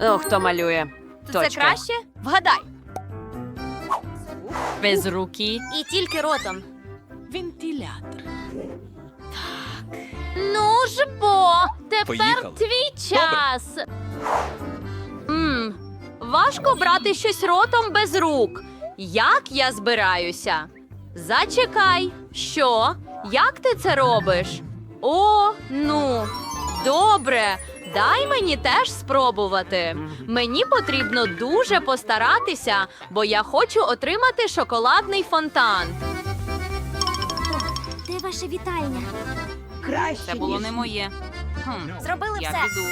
О, хто малює? То Точка. це краще? Вгадай. Без руки. І тільки ротом. Вентилятор. Ну ж бо, тепер Поїхали. твій час. Мм, важко брати щось ротом без рук. Як я збираюся? Зачекай, що? Як ти це робиш? О, ну, добре. Дай мені теж спробувати. Мені потрібно дуже постаратися, бо я хочу отримати шоколадний фонтан. Де ваша вітальня? Це було не моє. Хм, Зробили я все. піду.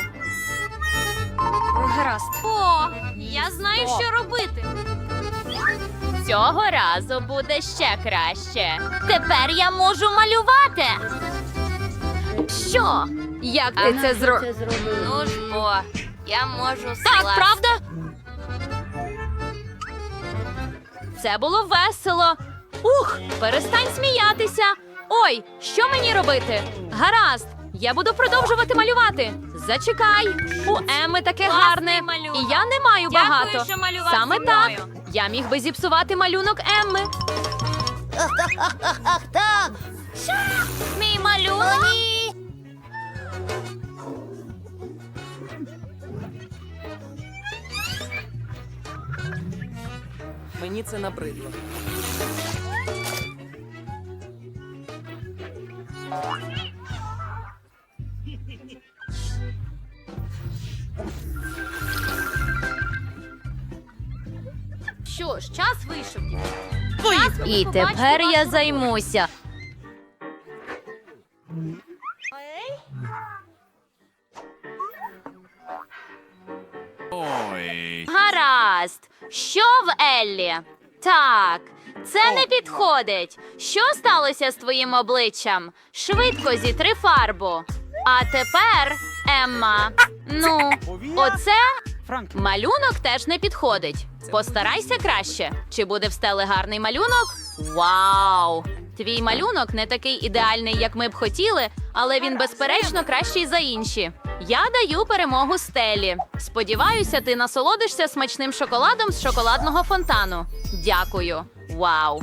Гаразд. О, я знаю, що робити. Цього разу буде ще краще. Тепер я можу малювати. Що? Як ти це зробив? Ну ж бо, я можу Так, правда? Це було весело. Ух, перестань сміятися. Ой, що мені робити? Гаразд, я буду продовжувати малювати. Зачекай. У Еми таке гарне. І я не маю Дякую, багато. що малював Саме зі так. мною. Я міг би зіпсувати малюнок Емми. Мій малюнок. Мені це набридло. Що ж, час вийшов. Поїхали. І тепер я займуся. Гаразд. Що в Еллі? Так, це не підходить. Що сталося з твоїм обличчям? Швидко зітри фарбу. А тепер, Емма, ну, оце малюнок теж не підходить. Постарайся краще. Чи буде в стелі гарний малюнок? Вау! Твій малюнок не такий ідеальний, як ми б хотіли, але він безперечно кращий за інші. Я даю перемогу стелі. Сподіваюся, ти насолодишся смачним шоколадом з шоколадного фонтану. Дякую. Вау.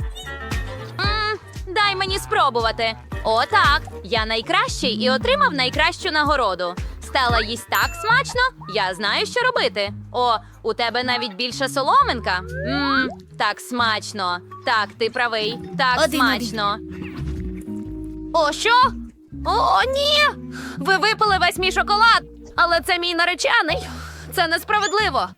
м дай мені спробувати. О, так. Я найкращий і отримав найкращу нагороду. Стела їсть так смачно, я знаю, що робити. О, у тебе навіть більша соломинка. Мм, так смачно. Так, ти правий. Так Один-один. смачно. О, що? О, ні! Ви випили весь мій шоколад, але це мій наречений. Це несправедливо.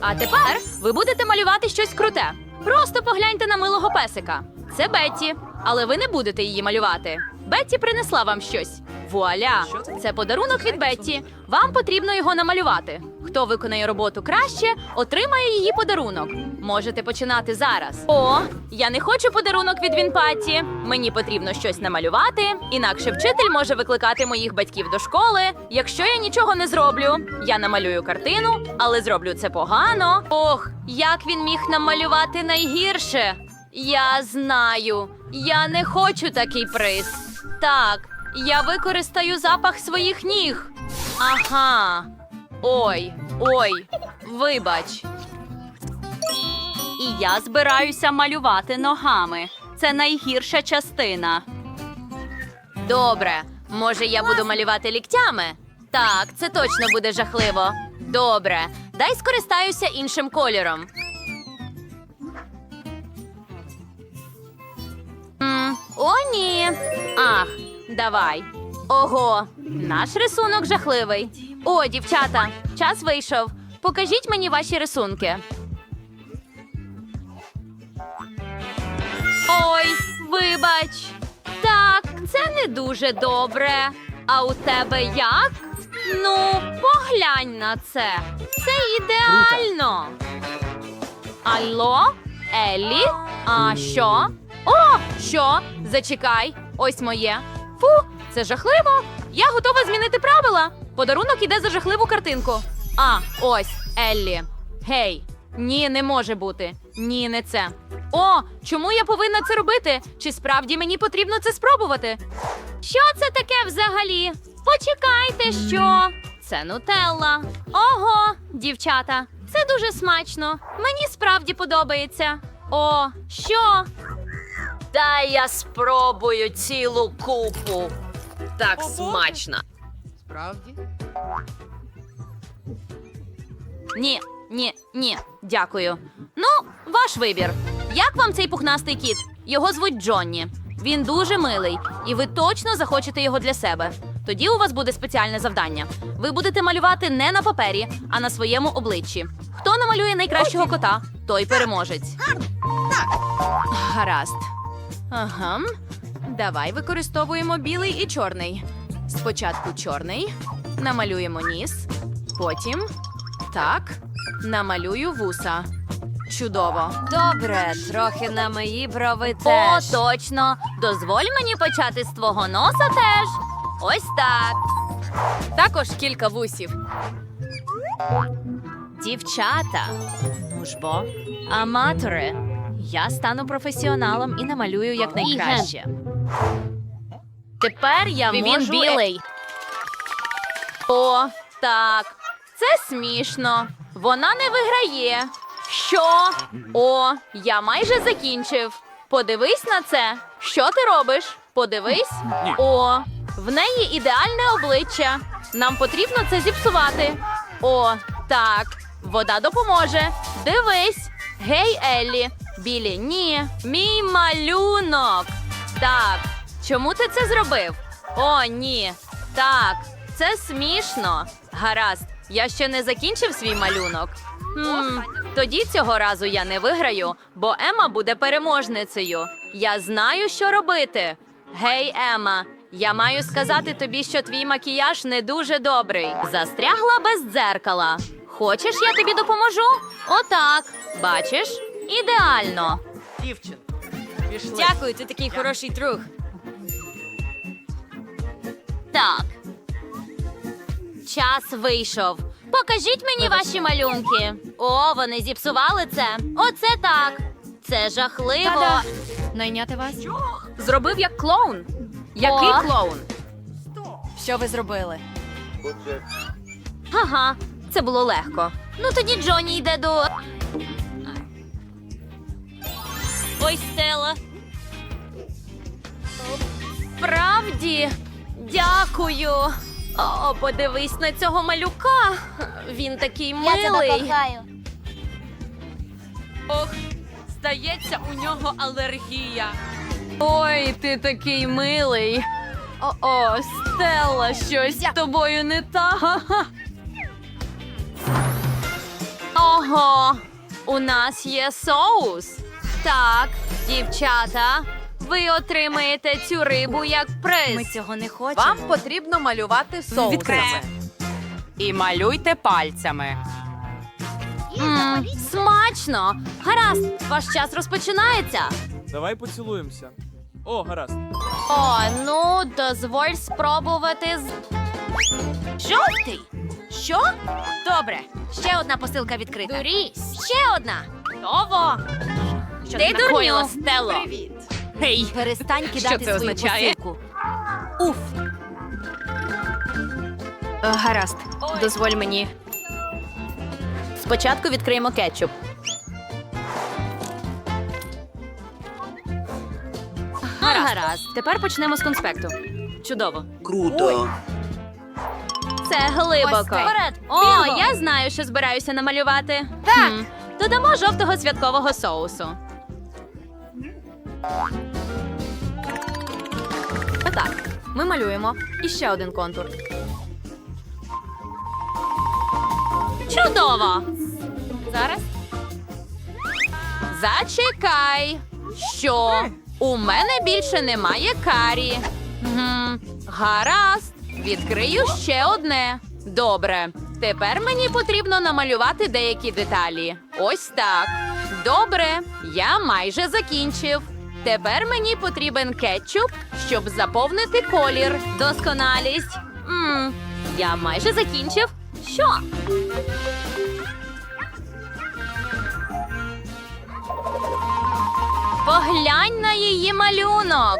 А тепер ви будете малювати щось круте. Просто погляньте на милого песика. Це Бетті, але ви не будете її малювати. Бетті принесла вам щось. Вуаля! Це подарунок від Бетті. Вам потрібно його намалювати. Хто виконає роботу краще, отримає її подарунок. Можете починати зараз. О, я не хочу подарунок від Вінпатті. Мені потрібно щось намалювати, інакше вчитель може викликати моїх батьків до школи. Якщо я нічого не зроблю, я намалюю картину, але зроблю це погано. Ох, як він міг намалювати найгірше. Я знаю, я не хочу такий приз. Так, я використаю запах своїх ніг. Ага. Ой, ой, вибач. І я збираюся малювати ногами. Це найгірша частина. Добре, може я буду малювати ліктями? Так, це точно буде жахливо. Добре, дай скористаюся іншим кольором. М, О, ні. Ах, давай. Ого, наш рисунок жахливий. О, дівчата, час вийшов. Покажіть мені ваші рисунки. Ой, вибач. Так, це не дуже добре. А у тебе як? Ну, поглянь на це. Це ідеально. Алло? Еллі? А що? О, що? Зачекай, ось моє. Фу, це жахливо. Я готова змінити правила. Подарунок іде за жахливу картинку. А, ось, Еллі. Гей, ні, не може бути. Ні, не це. О, чому я повинна це робити? Чи справді мені потрібно це спробувати? Що це таке взагалі? Почекайте, що це нутелла. Ого, дівчата, це дуже смачно. Мені справді подобається. О, що? Дай я спробую цілу купу. Так смачно. Справді? Ні, ні, ні, дякую. Ну, ваш вибір. Як вам цей пухнастий кіт? Його звуть Джонні. Він дуже милий, і ви точно захочете його для себе. Тоді у вас буде спеціальне завдання. Ви будете малювати не на папері, а на своєму обличчі. Хто намалює найкращого кота, той переможець. Гаразд. Ага. Давай використовуємо білий і чорний. Спочатку чорний, намалюємо ніс, потім так, намалюю вуса. Чудово. Добре, трохи на мої брови О, точно. Дозволь мені почати з твого носа теж. Ось так. Також кілька вусів. Дівчата. Ну ж бо, аматори. Я стану професіоналом і намалюю якнайкраще. Тепер я Він можу... білий. О, так. Це смішно. Вона не виграє. Що? О, я майже закінчив. Подивись на це. Що ти робиш? Подивись. О, в неї ідеальне обличчя. Нам потрібно це зіпсувати. О, так. Вода допоможе. Дивись. Гей, Еллі. Білі, ні. Мій малюнок. Так. Чому ти це зробив? О, ні. Так, це смішно. Гаразд, я ще не закінчив свій малюнок. Хм, тоді цього разу я не виграю, бо Ема буде переможницею. Я знаю, що робити. Гей, Ема, я маю сказати тобі, що твій макіяж не дуже добрий. Застрягла без дзеркала. Хочеш, я тобі допоможу? Отак. Бачиш? Ідеально. Дівчин. Пішли. Дякую, ти такий хороший друг. Так. Час вийшов. Покажіть мені ваші малюнки. О, вони зіпсували це. Оце так. Це жахливо. Та-да. Найняти вас? Зробив як клоун. Який О. клоун? Що ви зробили? Ага, це було легко. Ну тоді Джонні йде до. Ой, Стела. Правді, дякую. О, подивись на цього малюка. Він такий милий. Ох, здається, у нього алергія. Ой, ти такий милий. О-о, Стелла, щось з тобою не так. Ого, у нас є соус. Так, дівчата, ви отримаєте цю рибу як приз. Ми цього не хочемо. Вам потрібно малювати соусами. І малюйте пальцями. М, смачно. Гаразд, ваш час розпочинається. Давай поцілуємося. О, гаразд. О, ну дозволь спробувати з. Жовтий. Що? Добре. Ще одна посилка відкрита. Дурісь. Ще одна. Готово. Що Ти накоїла, дурню. Стело? Привіт. Гей, Перестань кидати це свою означає? посилку. Уф. Гаразд, дозволь мені. Спочатку відкриємо кетчуп. Гаразд. Тепер почнемо з конспекту. Чудово. Круто. Це глибоко. Ось так. Вперед, О, Білго! я знаю, що збираюся намалювати. Так. Додамо жовтого святкового соусу. Отак. Ми малюємо і ще один контур. Чудово! Зараз. Зачекай. Що? У мене більше немає карі. Гм, гаразд. Відкрию ще одне. Добре. Тепер мені потрібно намалювати деякі деталі. Ось так. Добре, я майже закінчив. Тепер мені потрібен кетчуп, щоб заповнити колір. Досконалість. м я майже закінчив. Що? Поглянь на її малюнок.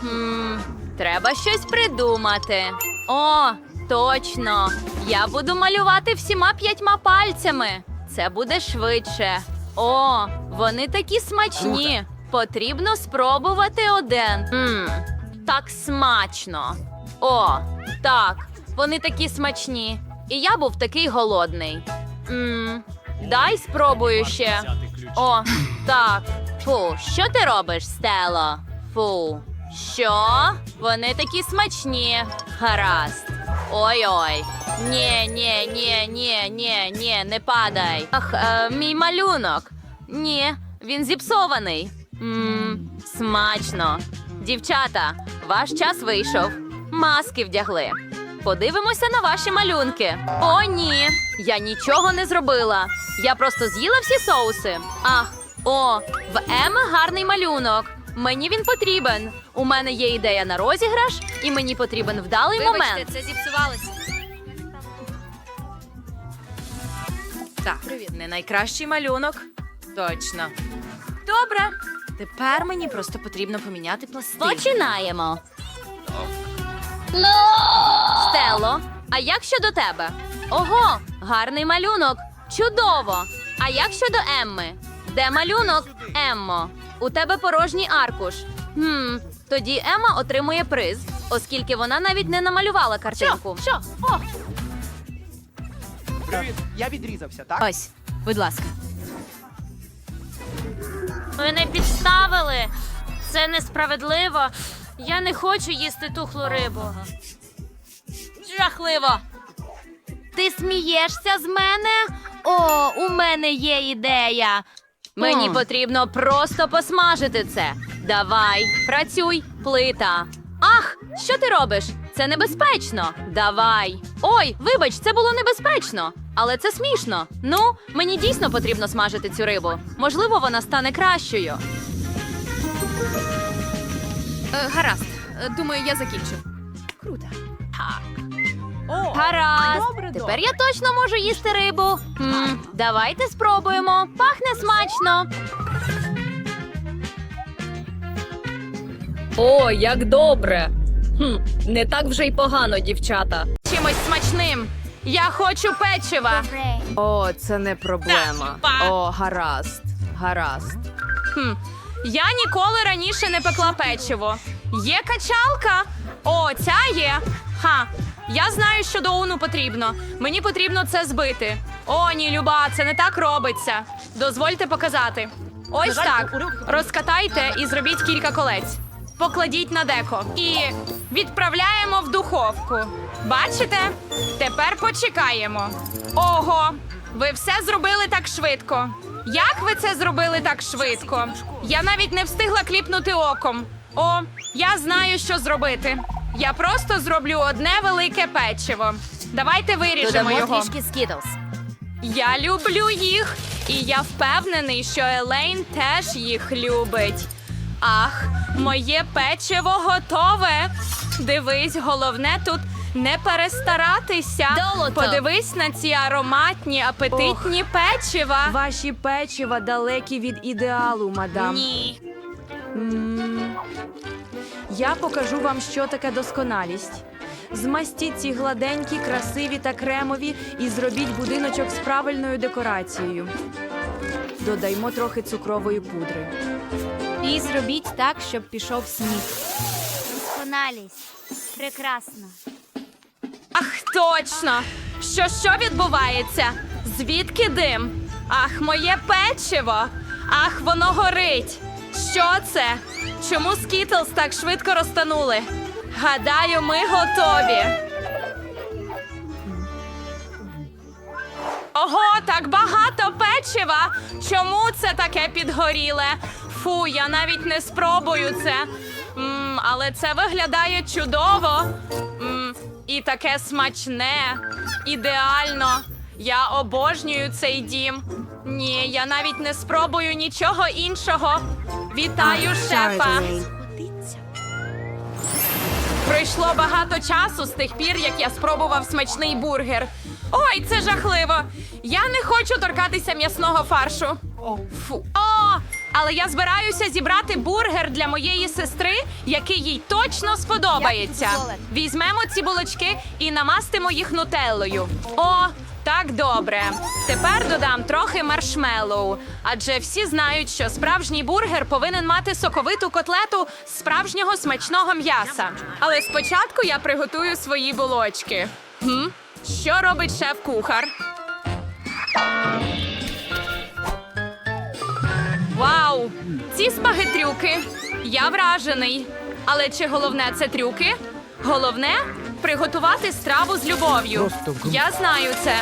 Хм, треба щось придумати. О, точно. Я буду малювати всіма п'ятьма пальцями. Це буде швидше. О, вони такі смачні. Потрібно спробувати один. Мм, так смачно. О, так, вони такі смачні. І я був такий голодний. Мм, дай спробую ще. О, так. Фу, що ти робиш, Стело? Фу. Що? Вони такі смачні. Гаразд. Ой-ой. Ні, ні, ні, ні, ні, ні, не падай. Ах, е, мій малюнок. Ні, він зіпсований. Мм, смачно. Дівчата, ваш час вийшов. Маски вдягли. Подивимося на ваші малюнки. О, ні. Я нічого не зробила. Я просто з'їла всі соуси. Ах, о, в Еми гарний малюнок. Мені він потрібен. У мене є ідея на розіграш, і мені потрібен вдалий момент. це зіпсувалося. Так, не найкращий малюнок. Точно. Добре. Тепер мені просто потрібно поміняти пластин. Починаємо. Стело, а як щодо тебе? Ого, гарний малюнок. Чудово. А як щодо Емми? Де малюнок? Еммо. У тебе порожній аркуш. Хм, тоді Емма отримує приз, оскільки вона навіть не намалювала картинку. Що? О, Привіт, я відрізався, так? Ось, будь ласка. Мене підставили. Це несправедливо. Я не хочу їсти тухлу рибу. жахливо. Ти смієшся з мене? О, у мене є ідея. Мені потрібно просто посмажити це. Давай, працюй, плита. Ах, що ти робиш? Це небезпечно. Давай. Ой, вибач, це було небезпечно. Але це смішно. Ну, мені дійсно потрібно смажити цю рибу. Можливо, вона стане кращою. Е, гаразд. Е, Думаю, я закінчу. Круто. О, Гаразд. Добре, Тепер я точно можу їсти рибу. М, давайте спробуємо. Пахне смачно. О, як добре. Хм, не так вже й погано, дівчата. Чимось смачним. Я хочу печива. О, це не проблема. О, гаразд. Гаразд. Хм. Я ніколи раніше не пекла печиво. Є качалка? О, ця є. Ха. Я знаю, що до уну потрібно. Мені потрібно це збити. О, ні, Люба, це не так робиться. Дозвольте показати. Ось так. Розкатайте і зробіть кілька колець. Покладіть на деко і відправляємо в духовку. Бачите? Тепер почекаємо. Ого, ви все зробили так швидко. Як ви це зробили так швидко? Я навіть не встигла кліпнути оком. О, я знаю, що зробити. Я просто зроблю одне велике печиво. Давайте виріжемо Додамо його. трішки скітлс. Я люблю їх, і я впевнений, що Елейн теж їх любить. Ах, моє печиво готове. Дивись, головне тут не перестаратися. Долото. Подивись на ці ароматні, апетитні печива. Ваші печива далекі від ідеалу, мадам. Ні. М, Я покажу вам, що таке досконалість. Змастіть ці гладенькі, красиві та кремові і зробіть будиночок з правильною декорацією. Додаймо трохи цукрової пудри. І зробіть так, щоб пішов сніг. Досконалість. Прекрасно. Ах, точно! Що що відбувається? Звідки дим? Ах, моє печиво! Ах, воно горить! Що це? Чому скітлс так швидко розтанули? Гадаю, ми готові. Ого, так багато печива! Чому це таке підгоріле? Фу, я навіть не спробую це. М, але це виглядає чудово. М, і таке смачне. Ідеально. Я обожнюю цей дім. Ні, я навіть не спробую нічого іншого. Вітаю, шефа. Пройшло багато часу з тих пір, як я спробував смачний бургер. Ой, це жахливо. Я не хочу торкатися м'ясного фаршу. Фу. О, Але я збираюся зібрати бургер для моєї сестри, який їй точно сподобається. Візьмемо ці булочки і намастимо їх нутеллою. О, так добре. Тепер додам трохи маршмеллоу. Адже всі знають, що справжній бургер повинен мати соковиту котлету з справжнього смачного м'яса. Але спочатку я приготую свої булочки. Хм? Що робить шеф-кухар? Вау! Ці спагетрюки! Я вражений. Але чи головне це трюки? Головне приготувати страву з любов'ю. Я знаю це.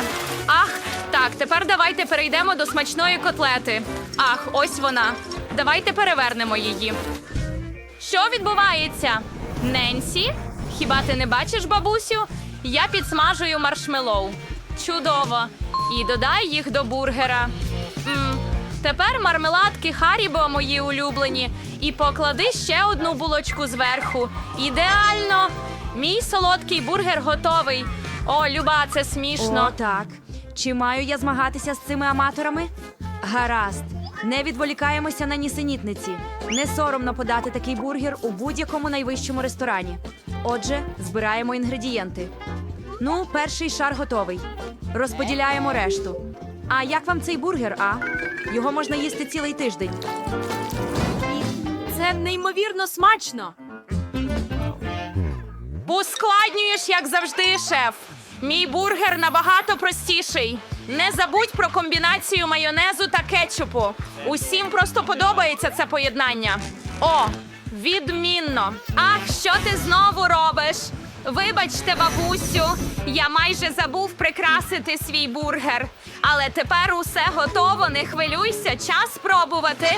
Ах, так, тепер давайте перейдемо до смачної котлети. Ах, ось вона. Давайте перевернемо її. Що відбувається? Ненсі? Хіба ти не бачиш, бабусю? Я підсмажую маршмеллоу. Чудово. І додай їх до бургера. Тепер мармеладки Харібо мої улюблені. І поклади ще одну булочку зверху. Ідеально! Мій солодкий бургер готовий. О, Люба, це смішно. О, так. Чи маю я змагатися з цими аматорами? Гаразд. Не відволікаємося на нісенітниці. Не соромно подати такий бургер у будь-якому найвищому ресторані. Отже, збираємо інгредієнти. Ну, перший шар готовий. Розподіляємо решту. А як вам цей бургер, а? Його можна їсти цілий тиждень. Це неймовірно смачно. Ускладнюєш, як завжди, шеф. Мій бургер набагато простіший. Не забудь про комбінацію майонезу та кетчупу. Усім просто подобається це поєднання. О, відмінно. Ах, що ти знову робиш? Вибачте, бабусю, я майже забув прикрасити свій бургер. Але тепер усе готово, не хвилюйся, час спробувати.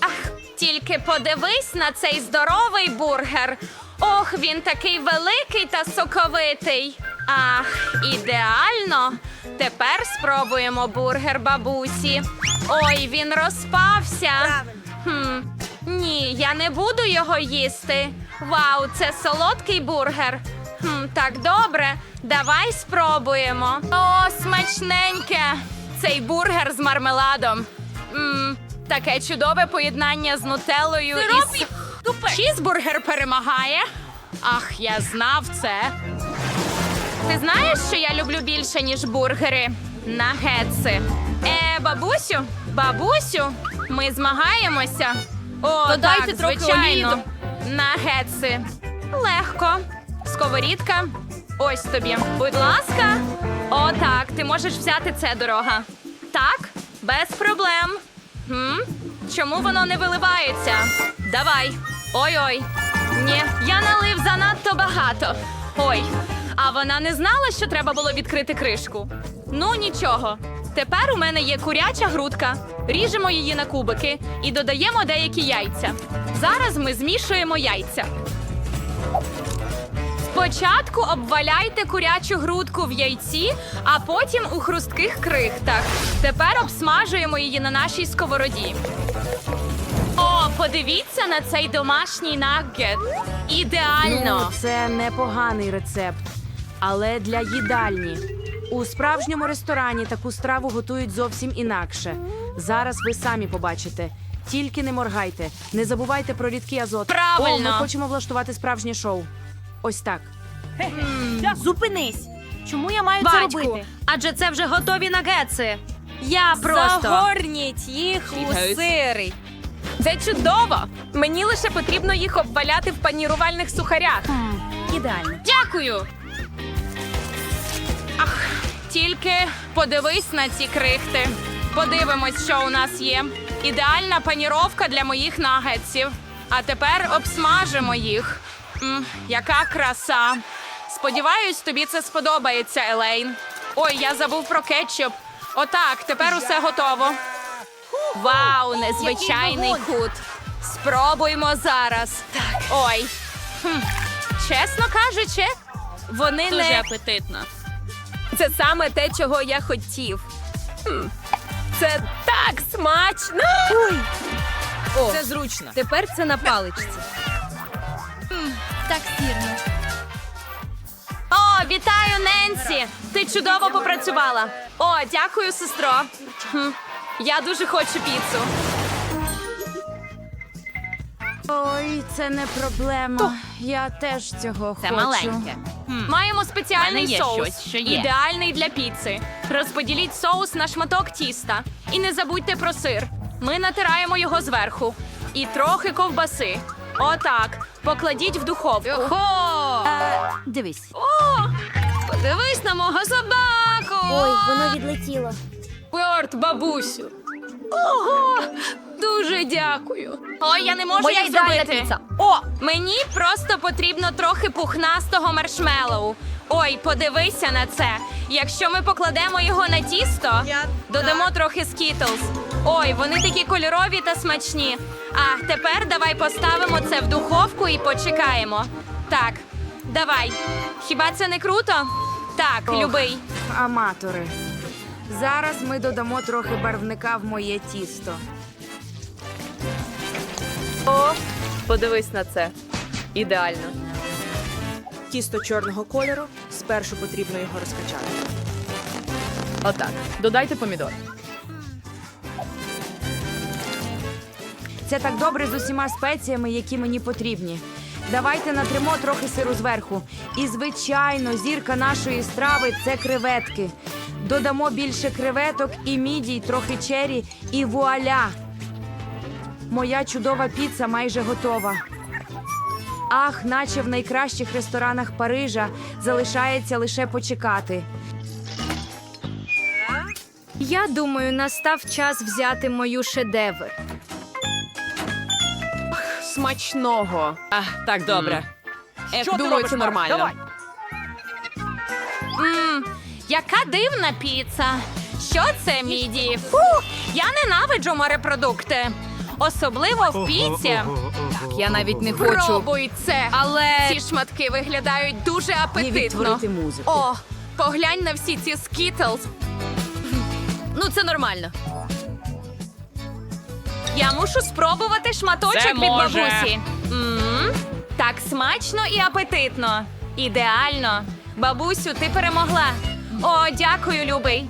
Ах, тільки подивись на цей здоровий бургер. Ох, він такий великий та соковитий. Ах, ідеально. Тепер спробуємо бургер бабусі. Ой, він розпався. Хм, ні, я не буду його їсти. Вау, це солодкий бургер. Хм, так добре, давай спробуємо. О, смачненьке! Цей бургер з мармеладом. М, таке чудове поєднання з нутеллою і з... Чізбургер перемагає. Ах, я знав це. Ти знаєш, що я люблю більше, ніж бургери? Нагетси. Е, бабусю, бабусю, ми змагаємося. О, Додайте так, трохи звичайно. олії Нагетси. Легко. Сковорідка. Ось тобі. Будь ласка. О, так, ти можеш взяти це дорога. Так, без проблем. Хм? Чому воно не виливається? Давай. Ой-ой. Ні, я налив занадто багато. Ой, а вона не знала, що треба було відкрити кришку. Ну нічого. Тепер у мене є куряча грудка. Ріжемо її на кубики і додаємо деякі яйця. Зараз ми змішуємо яйця. Спочатку обваляйте курячу грудку в яйці, а потім у хрустких крихтах. Тепер обсмажуємо її на нашій сковороді. О, подивіться на цей домашній наггет. Ідеально. Ну, це непоганий рецепт, але для їдальні. У справжньому ресторані таку страву готують зовсім інакше. Зараз ви самі побачите. Тільки не моргайте, не забувайте про рідкий азот. Правильно. О, ми хочемо влаштувати справжнє шоу. Ось так. Зупинись. Чому я маю це Батьку, робити? адже це вже готові нагетси. Я просто. Загорніть їх у сири. Це чудово. Мені лише потрібно їх обваляти в панірувальних сухарях. Ідеально. Дякую. Ах, тільки подивись на ці крихти. Подивимось, що у нас є. Ідеальна паніровка для моїх нагетсів. А тепер обсмажимо їх. М, яка краса. Сподіваюсь, тобі це сподобається, Елейн. Ой, я забув про кетчуп. Отак, тепер усе готово. Вау, незвичайний кут. Спробуймо зараз. Так. Ой. Хм. Чесно кажучи, вони Дуже не апетитно. Це саме те, чого я хотів. Це так смачно! Ой. О, Це зручно. Тепер це на паличці. Так сірно. О, вітаю, Ненсі! Ти чудово попрацювала. О, дякую, сестро. Я дуже хочу піцу. Ой, це не проблема. Я теж цього Це хочу. маленьке. Маємо спеціальний мене є соус, щось, що є. ідеальний для піци. Розподіліть соус на шматок тіста. І не забудьте про сир. Ми натираємо його зверху. І трохи ковбаси. Отак. Покладіть в духовку. Хо! Дивись. Подивись на мого собаку! Ой, воно відлетіло. Порт, бабусю. Ого! Дуже дякую. Ой, я не можу Моя їх ідеальна зробити. піца. О, мені просто потрібно трохи пухнастого маршмеллоу. Ой, подивися на це. Якщо ми покладемо його на тісто, додамо трохи скітлз. Ой, вони такі кольорові та смачні. А тепер давай поставимо це в духовку і почекаємо. Так, давай. Хіба це не круто? Так, Ох. любий. Аматори. Зараз ми додамо трохи барвника в моє тісто. О, подивись на це. Ідеально. Тісто чорного кольору. Спершу потрібно його розкачати. Отак. Додайте помідор. Це так добре з усіма спеціями, які мені потрібні. Давайте натримо трохи сиру зверху. І, звичайно, зірка нашої страви це креветки. Додамо більше креветок і мідій, трохи чері, і вуаля! Моя чудова піца майже готова. Ах, наче в найкращих ресторанах Парижа залишається лише почекати. Я думаю, настав час взяти мою шедевр. Смачного. А, так, добре. Е, Що ти думаю, робиш, це Марк? нормально. Давай. Мм, яка дивна піца. Що це, міді? Фу, я ненавиджу морепродукти. Особливо в піці. Я навіть не хочу. Пробуй це. Але Ці шматки виглядають дуже апетитно. музику. О, поглянь на всі ці скітлз. ну це нормально. Я мушу спробувати шматочок Це від може. бабусі. м так смачно і апетитно. Ідеально. Бабусю, ти перемогла. О, дякую, любий.